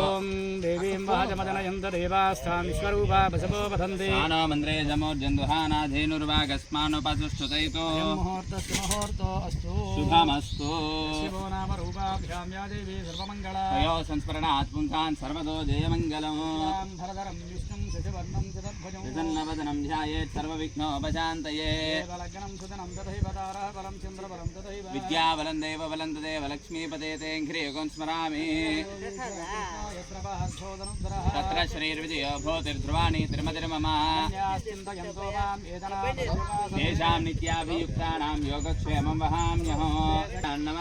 ॐ देवीं वाचमदनयन्त देवास्थां विश्वरूपा वसवो वदन्ति स्थानो मन्द्रे जमोर्जन्धुहानाधेनुर्वागस्मानोपसुष्ठुतैतो मुहूर्तस्य मुहूर्तो अस्तु शुभमस्तु शिवो नाम रूपाभ्यां या देवी सर्वमङ्गला तयो संस्मरणात् पुंसान् सर्वतो जयमङ्गलम् धरधरं विष्णुं शशिवर्णं चतुर्भुजं प्रसन्नवदनं ध्यायेत् सर्वविघ्नोपशान्तये देवलग्नं सुदनं तथैव तारः बलं चन्द्रबलं तथैव विद्याबलं देवबलं దేవ వలంత దేవ లక్ష్మీపదే తేంఘ్రియగోన్ స్మరామి తత్ర శ్రీర్విజయ భూతిర్ధ్రువాణి తిరుమతిర్మమ తేషాం నిత్యాభియుక్తానాం యోగక్షేమం వహామ్యహో నమ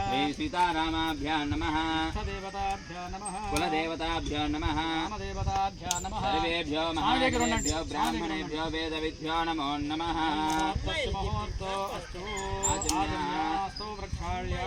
శ్రీ సీతారామాభ్యా నమ కులదేవతాభ్యో నమ సర్వేభ్యో మహాభ్యో బ్రాహ్మణేభ్యో వేద విద్యో నమో నమ वृक्षाण्या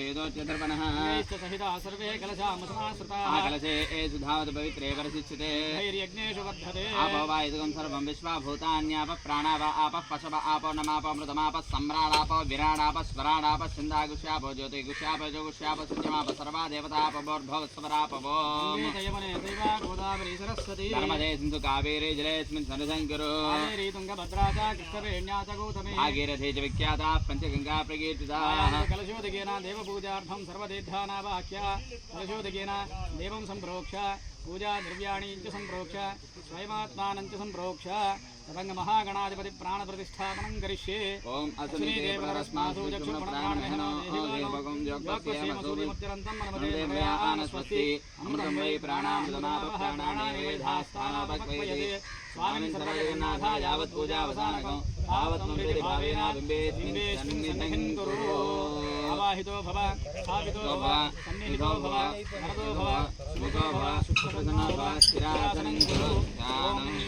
ऋग्वेदथैजुर्वेदसामवेदोच्चतर्पणः च सहिताः सर्वे कलशामसमाश्रिताः कलशे एषु धावतु पवित्रे परिशिच्यते धैर्यज्ञेषु वर्धते आपो वा इदगं सर्वं विश्वाभूतान्यापः प्राणा वा आपः पशव आपो नमापो मृतमापः सम्राडापो विराडापः स्वराडापः सिन्धागुष्यापो ज्योतिगुष्यापो जोगुष्यापो सत्यमापः सर्वा देवतापवोर्भवस्वरापवो यमने दैवा गोदावरी सरस्वती नर्मदे सिन्धु कावेरे जलेऽस्मिन् सन्निसङ्कुरु कावेरी तुङ्गभद्रा च कृष्णवेण्या च गौतमे भागीरथे च विख्याताः पञ्चगङ्गा प्रकीर्तिताः कलशोदकेन पूजा सर्वतीर्थानावाक्य संप्रोक्ष पूजा द्रव्याणी संप्रोक्ष च संप्रोक्ष स्वयमात्मानं महागणाधिपति प्राण प्रतिष्ठापन करिष्ये देवनरस्मासु चक्षुप्राणमेहनोदेहिवाक्वसेमसूर्यमुच्चरन्तं मनमदे स्वस्ति अमृतं वै प्राणामृतनापप्राणानि वेधास्ताना भक्वयते स्वामिन् सर्वजगन्नाथा यावत् पूजावसानकं तावत् मम हृदि भावेन बिम्बे सन्निधिं कुरु आवाहितो भव स्थापितो भव सन्निहितो भव वरदो भव सुमुखो भव सुप्रसन्नो भव स्थिरासनं कुरु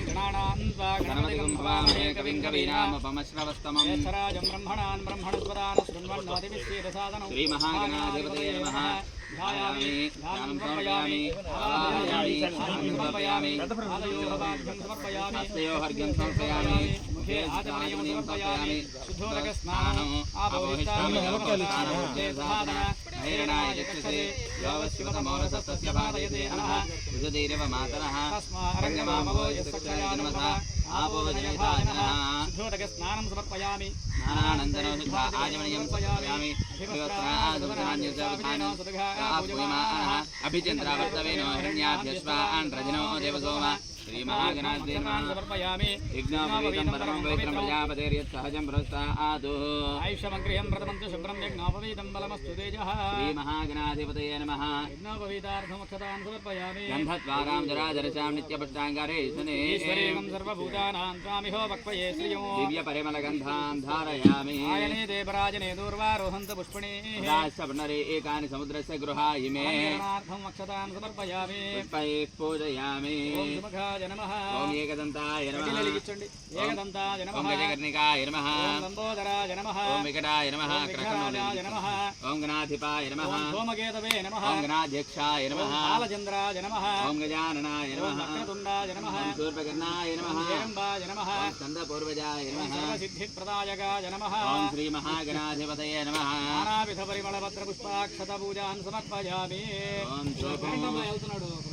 गणानां त्वा गणपतिगं भवामहे कविं कवीनामुपमश्रवस्तमम् गणपतिराजं ब्रह्मणान् ब्रह्मणस्वदान् शृण्वन्नोतिविश्चेदसादनं श्रीमहागणाधिपतये नमः ध्यानं समर्पयामि आवाहयामि ध्यानं समर्पयामि आदयो भवाभ्यं समर्पयामि हस्तयो हर्घ्यं समर्पयामि ముఖే ఆచమనీయం సమర్పయామి శుద్ధోదక స్నానం ఆపోహిష్టామి నమకాలిచానముఖే సాధన నైరణాయ యక్షసే యోవశివతమోరసస్య భాదయతే అనః హిరణ్యాభ్యశ్వాన్ రజనో దేవసోమ समर्पयामि विघ्नोपवीतं परमं पवित्रं प्रजापतेर्यत् सहजं प्रस्तादुः आयुष्यमग्रियं व्रतमन्तु शुभ्रं यज्ञोपवीतं बलमस्तु तेजः श्रीमहागणाधिपतये नमः यज्ञोपवीतार्थमक्षतान् समर्पयामि गन्धद्वारां जराजरशां नित्यपुष्टाङ्गारे शने ईश्वरेणं सर्वभूतानां स्वामिहो वक्पये श्रियो दिव्यपरिमलगन्धां धारयामि आयने देवराजने दूर्वारोहन्त पुष्पणेः दाशवर्णरे एकानि समुद्रस्य गृहायि मे अङ्गनार्थम् अक्षतान् समर्पयामि पुष्पैः पूजयामि ఏకదంతాయ నమ ఏకదంతాయ పుష్పాక్షత పూజాన్ సమర్పయామి వెళ్తున్నాడు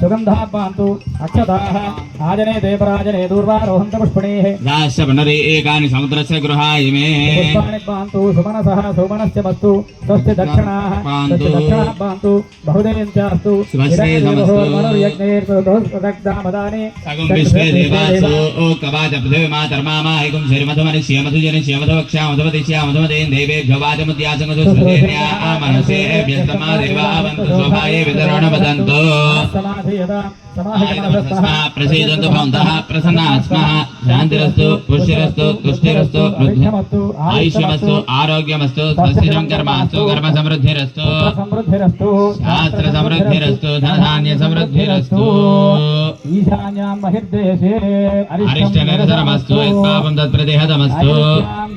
सुगंधात्मान्तु अक्षताः। आजने देवराजने दूर्वारोहन्त पुष्पणेः जास्य पुनरे एकानि समुद्रस्य गृहाय मे। पुष्पाणि पान्तु सुमनसः सुमनस्य मस्तु स्वस्य दक्षिणाः स्वस्य दक्षिणाः पान्तु बहुदेयं चास्तु शिवस्य नमस्तु। मनोर्यज्ञैर्दोषदग्धामदाने सगं विश्वे देवासो। ओ कवाच पृथ्वी मा धर्मामा। एकं श्रीमधुमनि श्रीमधु जनि श्रीमधु वक्षामधुमति श्यामधुमतेन देवेभ्यो वाचमुद्यासमधु सुधेन्या। मनसे व्यस्तमा देवा स्वभाये वितरणवदन्तो समाधि ప్రసీదంతు భవంతః ప్రసన్నాः స్మः శాంతిరస్తు పుష్టిరస్తు తుష్టిరస్తు ఆయుష్యమస్తు ఆరోగ్యమస్తు స్వస్తిరం కర్మాస్తు కర్మ సమృద్ధిరస్తు సమృద్ధిరస్తు శాస్త్ర సమృద్ధిరస్తు ధనధాన్య సమృద్ధిరస్తు ఈశాన్యాం బహిర్దేశే అరిష్ట నిరసనమస్తు యత్పాపం తత్ప్రతిహతమస్తు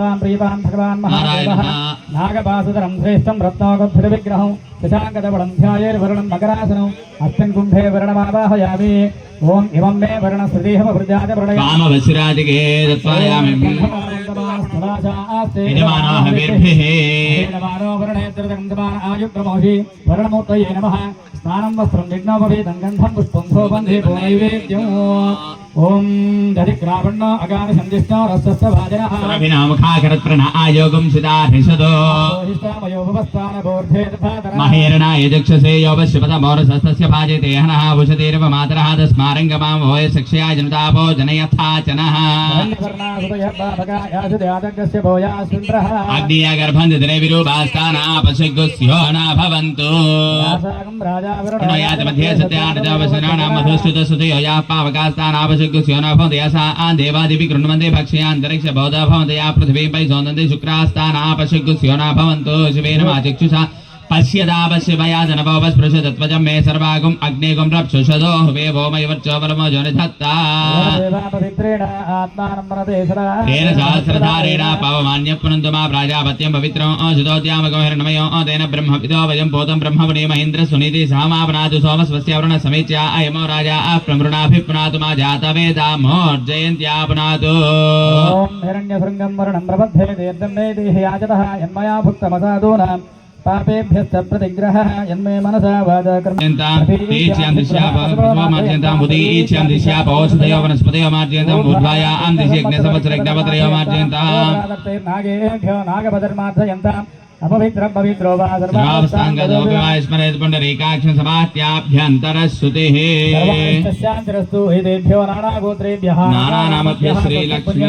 तां प्रीतान् भगवान् महादेवः नागपासुतरं श्रेष्ठं रत्नागोद्भिरविग्रहं शशाङ्कदवलं ध्यायैर्वरुणं मकरासनम् अस्मिन् कुम्भे वरुणमावाहयामि ॐ इमं मे वरुणसृदेहमभृजाजप्रणयामवसिरादिगे आयुक्रमोषि वरुणमूर्तये नमः स्नानं वस्त्रं यज्ञोपवेदं गन्धं पुष्पं सोपन्धे भूनैवेद्यम् ओम दधिक्रावण्ण अगान संदिष्ट रसस्य भाजनः श्रविनामुखाकरत्प्रण आयोगं सुधा हृषदो। हिष्टामयोभवस्थान बोर्धेर्भादरः महेरणा यजक्षसे मोरसस्य भाजयते हनः भुषतेरव मातरः तस्मारङ्गमां होय शिक्षया जनतापो जनयथा चनः आदग्रस्य పశుగుస్యో న భవంతు ప్రణయాత మధ్య సత్యానజావసనానాం మధుశ్రుతసుతయో యా పావకాస్తానాపశుగుస్యో న భవంతి యసా ఆన్ దేవాదిపి కృణ్వందే భక్ష్యాంతరిక్ష బౌధ భవంతి యా పృథివీపై సోదంతి శుక్రాస్తానాపశుగుస్యో న భవంతు శివేన మా చక్షుషా పశ్యదాపశ్యమయా జనభవస్పృశతత్వజం మే సర్వాగుం అగ్నిగుం రప్సుషదో హువే భోమయవర్చో పరమో జనిధత్తా తేన సహస్రధారేణ పవమాన్య పునంతు మా ప్రాజాపత్యం పవిత్రం సుతోద్యామకం హిరణమయం తేన బ్రహ్మ పితో వయం పోతం బ్రహ్మపునే మహేంద్ర సునీతి సహమాపనాతు సోమస్వస్య వరుణ సమీచ్య అయమో రాజా ప్రమృణాభిపునాతు మా జాతవేదామోర్జయంత్యాపునాతు ఓం హిరణ్యశృంగం వరుణం ప్రబద్ధే తీర్థం మే యన్మయా భుక్తమసాదూనాం పాపేభ్యశ్చ ప్రతిగ్రహ యన్మే మనసా వాచా కర్మ ఈచ్యాం దిశ్యాపమార్జయంతాం ఉదీచ్యాం దిశ్యాపౌషధయో వనస్పతయో మార్జయంతాం ఊర్ధ్వాయాం దిశి యజ్ఞ సంవత్సరజ్ఞపత్రయో మార్జయంతాం నాగేభ్యో నాగపదర్మార్థయంతాం అపవిత్ర పవిత్రో వా సర్వావస్థాంగదోపి వా స్మరేత్ పుండరీకాక్షం సమాహ్యాభ్యంతరశ్రుతిః సర్వశాంతిరస్తు హేదేభ్యో నానాగోత్రేభ్యః నానానామభ్యः శ్రీలక్ష్మీ.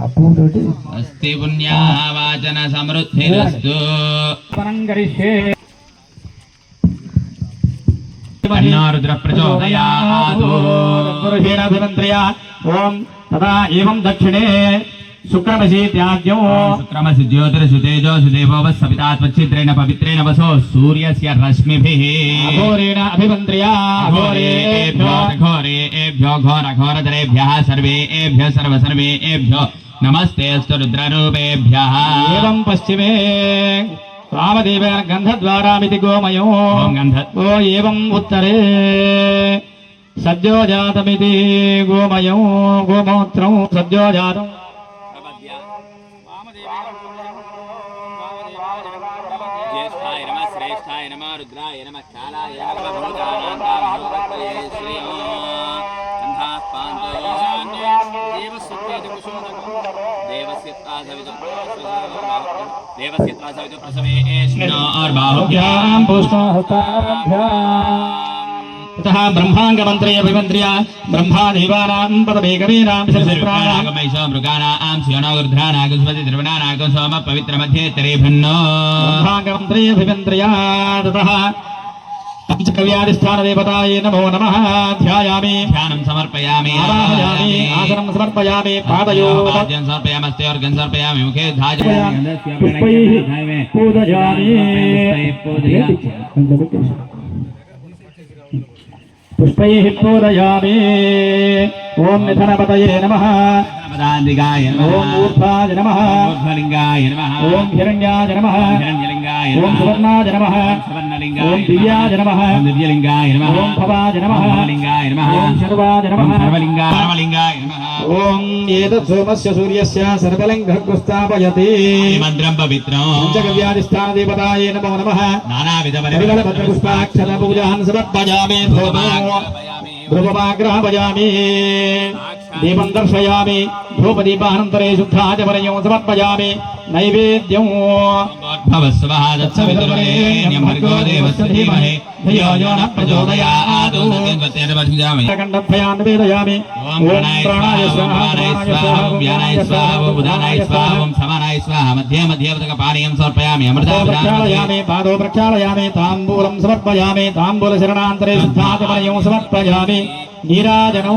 అస్తి పుణ్యా వాచన సమృద్ధిరస్తు ఓం తదా ఏవం దక్షిణే. శుక్రమసి త్యాగ్యం శుక్రమసి జ్యోతిరసుతేజో సుదేవో సవితా త్వచ్చిత్రేణ పవిత్రేణ వసో సూర్యస్య రశ్మిభిః. అఘోరేణ అభిమంత్రయ. ఘోరేభ్యో ఘోరేభ్యో ఘోర ఘోరధరేభ్యः. సర్వేభ్యः సర్వ సర్వేభ్యో నమస్తే రుద్రరూపేభ్య. ఏం పశ్చిమే రామదేవేన గంధద్వారామితి గోమయో. ఓ ఏం ఉత్తరే సద్యోజాతమితి గోమయం గోమూత్రం సద్యోజాతం. శ్రేష్టాయ నమ రుద్రాయ నమ కాళాయ శ్రీ. ततः ब्रह्माङ्गमन्त्र्य विमन्त्र्य ब्रह्मादेवानां पदमेकवीनां शिरसिप्राणां मृगानां शिवनोरुद्रानागुस्पति द्रवणानागो सोम पवित्रमध्ये तरेभन्नो ब्रह्माङ्गमन्त्र्य विमन्त्र्या ततः पञ्चकव्याधिष्ठानदेवतायै नमो नमः। ध्यायामि। ध्यानं समर्पयामि। आवाहयामि आसनं समर्पयामि। पादयोः पाद्यं समर्पयामस्ते अर्घं समर्पयामि। मुखे धाज पुष्पैः पूजयामि। पुष्पैः पूजयामि। ॐ निधनपतये नमः। పదాంతికాయ నమః. ఓం ఊర్ధ్వాయ నమః. ఊర్ధ్వలింగాయ నమః. ఓం హిరణ్యాయ నమః. హిరణ్యలింగాయ నమః. ఓం సువర్ణాయ నమః. సువర్ణలింగాయ ఓం దివ్యాయ నమః. దివ్యలింగాయ నమః. ఓం భవాయ నమః భవలింగాయ నమః धूपो ध्रुवमाग्रहपयामि दीपं दर्शयामि। धूपदीपानन्तरे शुद्धाचमनयो समर्पयामि। नैवेद्यम् भवस्वः दत्सवितुर्वरेण्यं भर्गो देवस्य धीमहि। यो न प्रचोदयात् सत्यं खण्डभयान् वेदयामि ॐ प्राणाय स्वाहा ॐ प्राणाय व्यानाय स्वाहा बुधानाय स्वाहा ॐ समानाय स्वाहा मध्ये मध्ये पानीयं समर्पयामि अमृताभिरामि पादौ प्रक्षालयामि ताम्बूलं समर्पयामि ताम्बूलशरणान्तरे शुद्धाचमनयो समर्पयामि नीराजनौ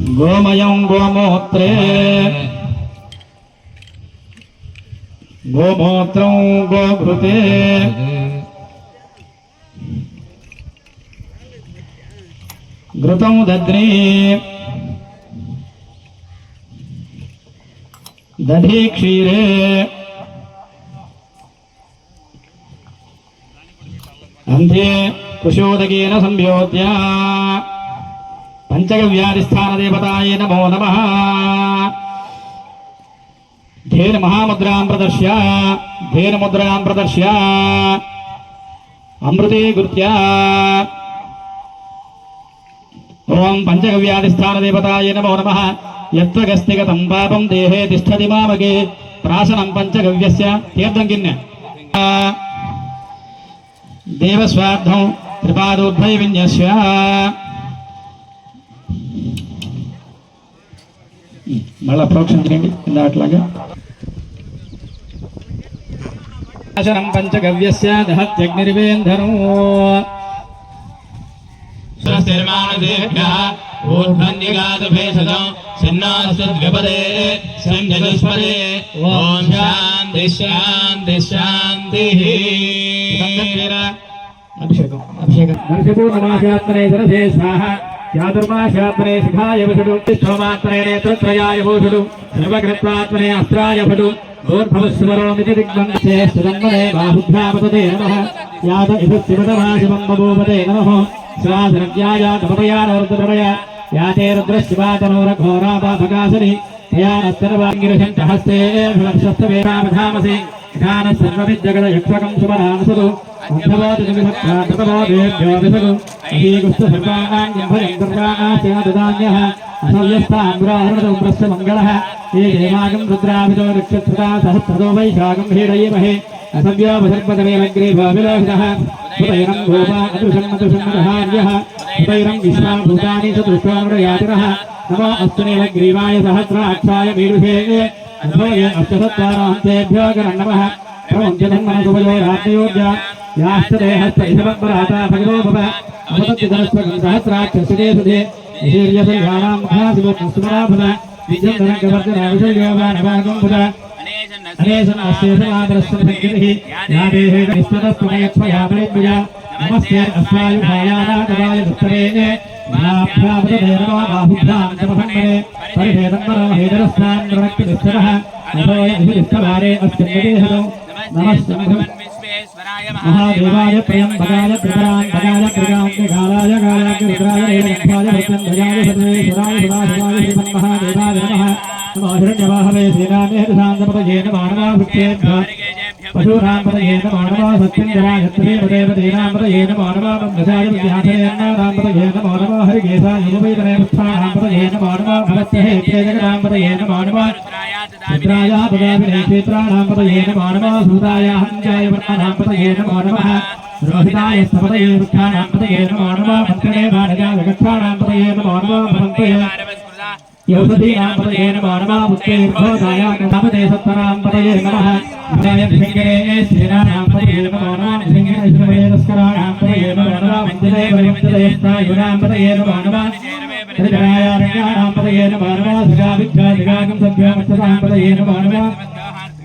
गोमयं गोमूत्रे। गोमूत्रं गोघृते घृतं दद्री दधि क्षीरे। अन्ध्ये कुशोदकेन संयोज्य పంచగవ్యాధిస్థాన దేవతాయ నమో నమ. ధేన మహాముద్రాం ప్రదర్శ్య ధేన ముద్రాం ప్రదర్శ్య. అమృతే గుర్త్యా. ఓం పంచగవ్యాధిస్థాన దేవతాయ నమో నమ. యత్వగస్తిగతం పాపం దేహే తిష్టతి మామగే ప్రాసనం పంచగవ్యస్య. తీర్థం గిన్నె దేవస్వార్థం త్రిపాదోద్భయ విన్యస్య. మళ్ళీ ప్రోక్షణ చేయండి ఇందాట్లాగా అశనం పంచగవ్యస్య దహత్యగ్నిర్వేంధరం. ఊర్ధ్వన్యగాధభేషజం సిన్నాస్వద్విపదే సంజనుస్మరే ఓం శాంతి శాంతి అభిషేకం అభిషేకం. మనసుతో నమాశాత్మనే సరసే చాతుర్మాశాత్మనే శిఖాయ వసుడు స్తోమాత్మనే నేత్రత్రయాయ భూషుడు సర్వకృత్వాత్మనే అస్త్రాయ భటుడు ఊర్భవస్వరోమితి దిగ్బంధే సుగంధనే బాహుభ్యాపతే నమ. యాత ఇద శివతమాశివం బభూపతే నమః. శ్రాధనవ్యాయ తపయానోర్ధరయ యాతే రుద్రశివాతనోరఘోరాపాభగాసని తయా నస్తరవాంగిరశంచ హస్తే భక్షస్తవేరామధామసి ఘాన సర్వవిద్యగల యక్షకం శుభరామసదు అభ్యవాది విభక్తాభ్యో ఏ దేవాగం రుద్రాభితో నక్షత్రతా సహస్రదో వైశాఖం హీడయేమహే అసవ్యోపసర్పదమేమగ్రే భావిలోహితः హృదయనం గోపా అదృశం హృదయనం విశ్వాభూతాని చతుష్టానురయాతిరः నమో అస్తు నీలగ్రీవాయ సహస్రాక్షాయ మీడుషే అద్వయ అష్టసత్వారాంతేభ్యో గరన్నమః ప్రవంచధన్మనసుభజో రాజ్యోజ్య. యాష్టదేహస్థ సహస్రాక్షసుదే సుదే విషయోగానవాగం నమస్తే దుస్తరే నాభ్యామృతేరో బాహుభ్యాం చ మహన్మనే పరిభేదమ్మరో హేదరస్నాన్ ప్రవక్తి నిశ్చరः అథోయ అభిరిష్టవారే అస్యన్యదేహదో నమస్సంఘం విశ్వేశ్వరాయ మహాదేవాయ ప్రియం భగాయ త్రిపురాంతకాయ త్రిగాంతకాలాయ కాలాయ రుద్రాయ పశూనామతయే నమో నమః సత్యంగరాయత్రే దేవదేనామతయే నమో నమః బ్రహ్మచారిధ్యాసయన్నామతయే నమో నమః హరికేశాయుపేతనే ఉత్సాహామతయే నమో నమః భవత్యేత్యేజగరామతయే నమో నమః రుద్రాయా పదాభినే క్షేత్రాణామతయే నమో నమః సూతాయా హంజాయ వర్ణానామతయే నమో నమః రోహితాయ స్తపతయే వృక్షాణామతయే నమో నమః బాణజా జగత్రాణామతయే నమో నమః सूताय हञ्चाय वर्णानां पतये नमो नमः रोहिताय स्तपतये वृक्षाणां पतये नमो नमः मन्त्रणे मानजाय गच्छाणां पतये नमो नमः भवन्तये यौषधीनां पतये नमो नमः पुष्पेर्भोधाय नमते सत्तरां पतये नमः विनाय भिङ्गरे श्रीराणां पतये नमो नमः भिङ्गरे श्रीवेदस्कराणां पतये नमो नमः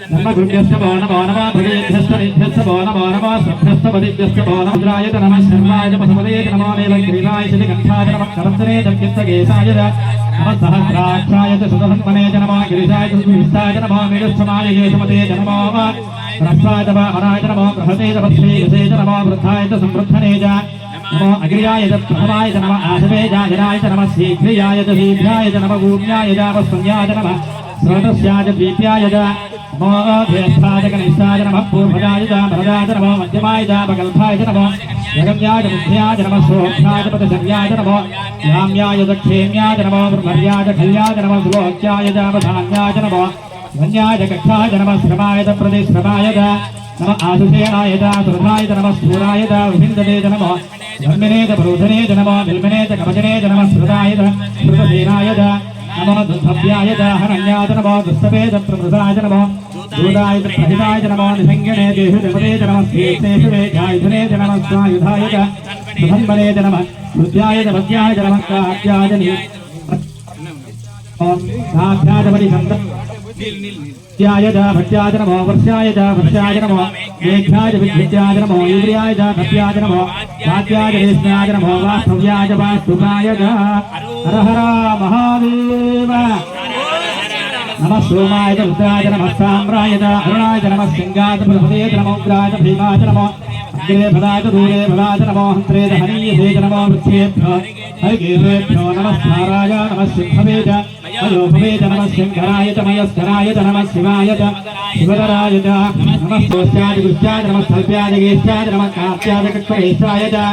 నమః విశ్వేశ్వరే గిరిజనాయ గురుభ్యానాం పదయే నమో నమః విషమక్షోలంబారిత్యస్వో నమో నమః ఆదంబారేభ్యం ప్రతిభానేభ్యస్వో నమో నమః ఆయత్యభ్యో విశ్వజస్యస్వో నమో నమః సిద్ధాదిత్యస్వో నమో నమః ఆసీనేభ్యస్యా సమభ్యో యాగమాస్వేభ్యో అష్టపదిభ్యస్వో నమః నమః వ్యాధురీభ్యాధివిద్యంతేభ్యస్య నమో నమో నమః భగనాథశ్రీమో నమో నమః నిరూపేభ్యో విస్తరోభేభ్యస్య నమో నమో నమః నమో నమః ధర్మగురుభ్యస్య నమో నమో నమః భగేభ్యస్తరేభ్యస్య నమో నమో నమః సభ్యస్తపదిభ్యస్య నమో నమః రుద్రాయ నమః శర్మాయ పశుపతయే నమో నీలగ్రీవాయ శిలికంఠాయ నమః కరంతరే దక్షిత్తకేశాయ నమః సహస్రాక్షాయ చ సుదహన్మనే చ నమః గిరిశాయ చ సువిస్తాయ చ నమః మేఘస్థమాయ యేషమతే చ నమో రక్షాయ చ హరాయ చ నమః బృహతే చ భద్రే యసే చ నమో అగ్ర్యాయ చ నమో జగమ్యాయ ముఖ్యాయ యామ్యాయ బ్రహ్మర్యాయ కళ్యాయ సులోక్యాయ ధన్యాయ కక్షాయ శ్రమాయ ప్రతిశ్రమాయ నమ ఆశుషేణాయ సురథాయ స్థూరాయ కవచనే చ నమః స్మృతాయ స్మృతసేనాయ చ నమో దుర్భవ్యాయ చ హరణ్యాయ చ నమో దుస్తవే చ ప్రమృతాయ చ నమో దూదాయ చ ప్రహితాయ చ నమో నిసంగణే దేహు దేవతే చ నమః శ్రేష్ఠేషు వేగాయుధనే చ నమః స్వాయుధాయ చ సుధన్మనే చ ध्याय च भट्याय नमो वर्षाय च वर्षाय नमो मेघ्याय विद्याय नमो यूर्याय च भट्याय नमो भाग्याय रेष्म्याय नमो वास्तव्याय वास्तुकाय च हर हर महादेव नमः सोमाय च रुद्राय नमः साम्राय च अरुणाय च नमः सिंहाय च बृहदे च नमो उग्राय च भीमाय च नमो अग्रे भदाय च दूरे भदाय च नमो हन्त्रे च हनीये च नमो वृक्षेभ्यो हरिगेभ्यो नमः साराय नमः सिंहवे च अयोपवे च नमः शङ्कराय च मयस्कराय च नमः शिवाय च शिवधराय च नमः सोष्याय गुष्याय नमः स्थल्प्याय गेष्याय नमः कार्त्याय कक्ष्मेशाय च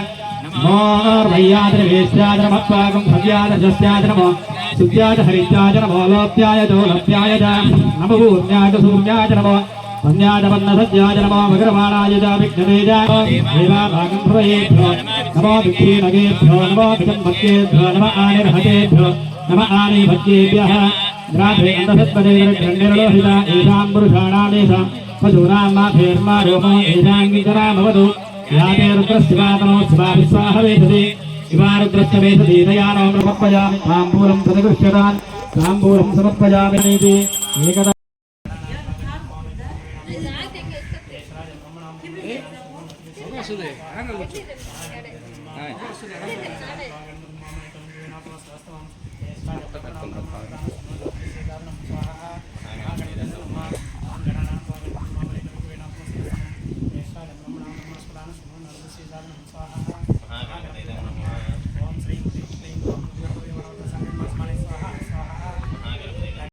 मोर्वय्याद्रवेश्याय नमः पाकं भव्याय जस्याय नमः सुत्याय हरित्याय नमो लोप्याय दोलप्याय च नमो भूम्याय च सूर्याय च नमो पन्याय पन्नसत्याय नमो मकरमाणाय च विघ्नवे च देवाभागं प्रभयेभ्यो नमो विक्रीनगेभ्यो नमो विजन्मत्येभ्यो नमः आनिर्हतेभ्यो नम आनिभज्येभ्यः ग्राभे अन्धसत्पदेर्गण्यरलोहिता येषां पुरुषाणामेषां पशूनां माभेर्मा रोमो येषाङ्गिकरामवतु याते रुद्रशिवातमो शिवा विश्वाह वेधति शिवा रुद्रस्य वेधति दयानो समर्पयामि ताम्बूलं सदगृह्यतान् ताम्बूलं समर्पयामि नीति एकदा